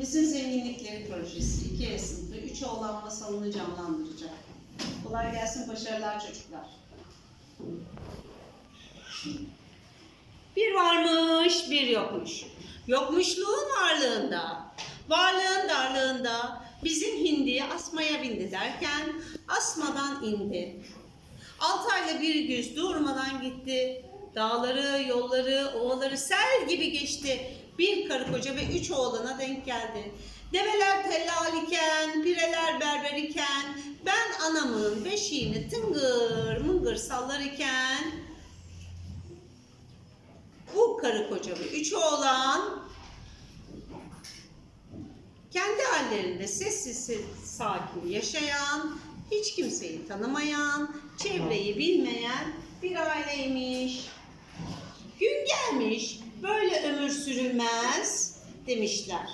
Evimizin Zenginlikleri Projesi 2 sınıfı 3 oğlan masalını canlandıracak. Kolay gelsin, başarılar çocuklar. Bir varmış, bir yokmuş. Yokmuşluğun varlığında, varlığın darlığında bizim hindiye asmaya bindi derken asmadan indi. Altı ayla bir güz durmadan gitti. Dağları, yolları, ovaları sel gibi geçti. Bir karı koca ve üç oğlana denk geldi. Develer tellal iken, pireler berber iken, ben anamın beşiğini tıngır mıngır sallar iken, bu karı koca ve üç oğlan kendi hallerinde sessiz sakin yaşayan, hiç kimseyi tanımayan, çevreyi bilmeyen bir aileymiş. Gün gelmiş, böyle ömür sürülmez demişler.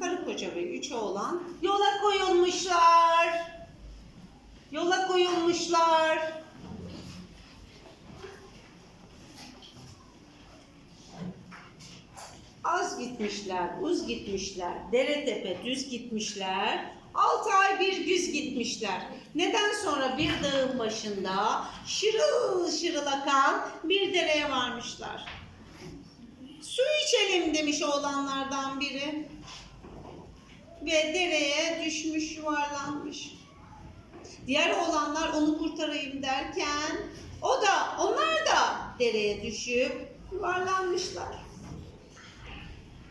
Karı koca ve üç oğlan yola koyulmuşlar. Yola koyulmuşlar. Az gitmişler, uz gitmişler, dere tepe düz gitmişler, altı ay bir güz gitmişler. Neden sonra bir dağın başında şırıl şırıl akan bir dereye varmışlar. Su içelim demiş oğlanlardan biri. Ve dereye düşmüş yuvarlanmış. Diğer oğlanlar onu kurtarayım derken o da onlar da dereye düşüp yuvarlanmışlar.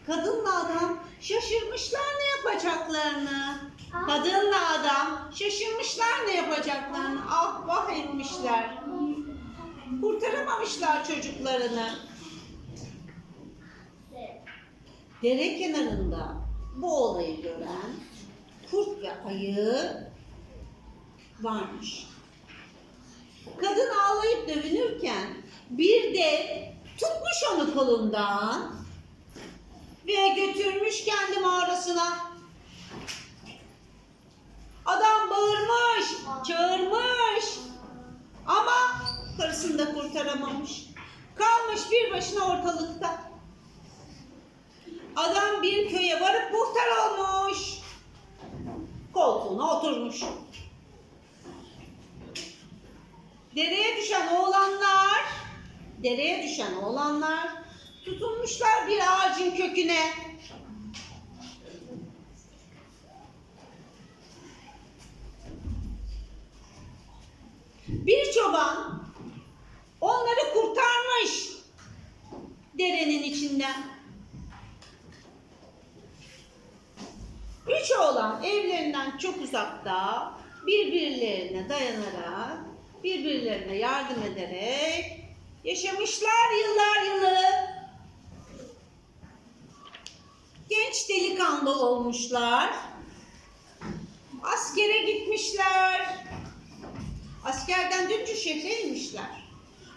Kadınla adam şaşırmışlar ne yapacaklarını. Kadınla adam şaşırmışlar ne yapacaklarını. Ah vah etmişler. Kurtaramamışlar çocuklarını. Dere kenarında bu olayı gören kurt ve ayı varmış. Kadın ağlayıp dövünürken bir de tutmuş onu kolundan ve götürmüş kendi mağarasına. Adam bağırmış, çağırmış ama karısını da kurtaramamış. Kalmış bir başına ortalıkta. Adam bir köye varıp muhtar olmuş. Koltuğuna oturmuş. Dereye düşen oğlanlar, dereye düşen oğlanlar tutunmuşlar bir ağacın köküne. Bir çoban onları kurtarmış derenin içinden. Üç oğlan evlerinden çok uzakta birbirlerine dayanarak, birbirlerine yardım ederek yaşamışlar yıllar yılı. Genç delikanlı olmuşlar. Askere gitmişler. Askerden dönünce şehre inmişler.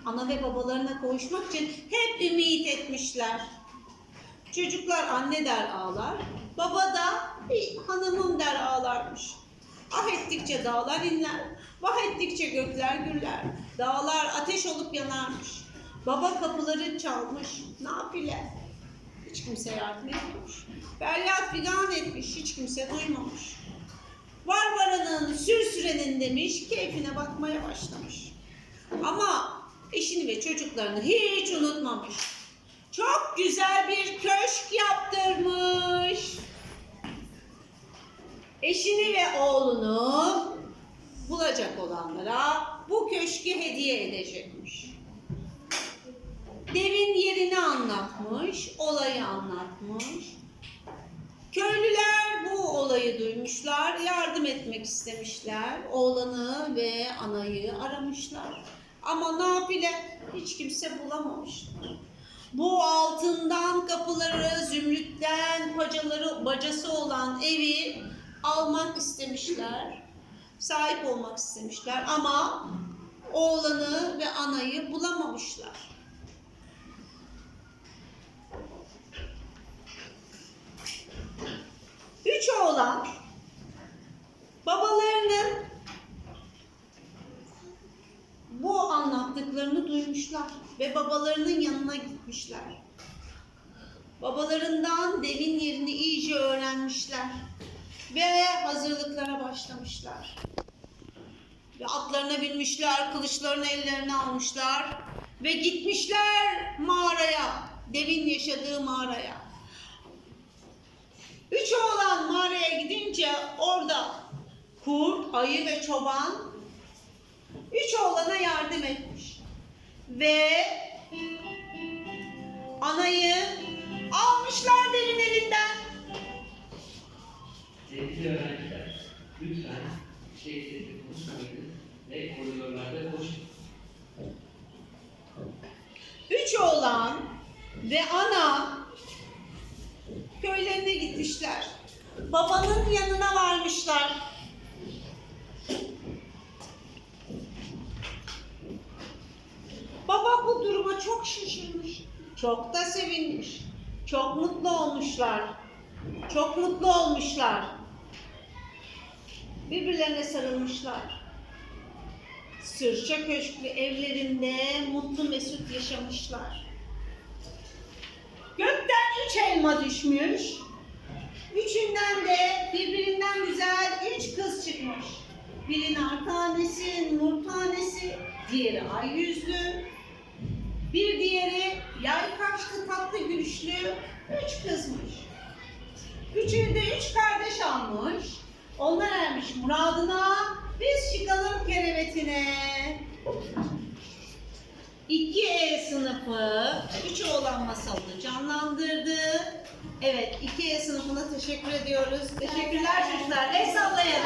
Ana ve babalarına kavuşmak için hep ümit etmişler. Çocuklar anne der ağlar, baba da "Ey, hanımım der ağlarmış. Ah ettikçe dağlar inler, vah ettikçe gökler gürler. Dağlar ateş olup yanarmış. Baba kapıları çalmış, nafile. Hiç kimse yardım etmemiş. Feryat figan etmiş, hiç kimse duymamış. Var varanın, demiş, keyfine bakmaya başlamış. Ama eşini ve çocuklarını hiç unutmamış. Çok güzel bir köşk yaptırmış. Eşini ve oğlunu bulacak olanlara bu köşkü hediye edecekmiş. Devin yerini anlatmış, olayı anlatmış. Köylüler bu olayı duymuşlar, yardım etmek istemişler. Oğlanı ve anayı aramışlar. Ama nafile hiç kimse bulamamışlar. Bu altından kapıları, zümrütten bacaları, bacası olan evi almak istemişler. Sahip olmak istemişler ama oğlanı ve anayı bulamamışlar. Üç oğlan babalarının bu anlattıklarını duymuşlar ve babalarının yanına gitmişler. Babalarından devin yerini iyice öğrenmişler. ve hazırlıklara başlamışlar. Ve atlarına binmişler, kılıçlarını ellerine almışlar ve gitmişler mağaraya, devin yaşadığı mağaraya. Üç oğlan mağaraya gidince orada kurt, ayı ve çoban üç oğlana yardım etmiş. Ve anayı almışlar devin elinden. Sevgili öğrenciler, lütfen sesli konuşmayın ve koridorlarda koşun. Üç oğlan ve ana köylerine gitmişler. Babanın yanına varmışlar. Baba bu duruma çok şaşırmış. Çok da sevinmiş. Çok mutlu olmuşlar. Çok mutlu olmuşlar. Birbirlerine sarılmışlar. Sırça köşklü evlerinde mutlu mesut yaşamışlar. Gökten üç elma düşmüş. Üçünden de birbirinden güzel üç kız çıkmış. Biri nar tanesi, nur tanesi, diğeri ay yüzlü, bir diğeri gülüşlü üç kızmış. Üçünü de üç kardeş almış. Onlar ermiş muradına, biz çıkalım kerevetine. 2E sınıfı 3 oğlan masalını canlandırdı. Evet 2E sınıfına teşekkür ediyoruz. Teşekkürler çocuklar. El sallayın.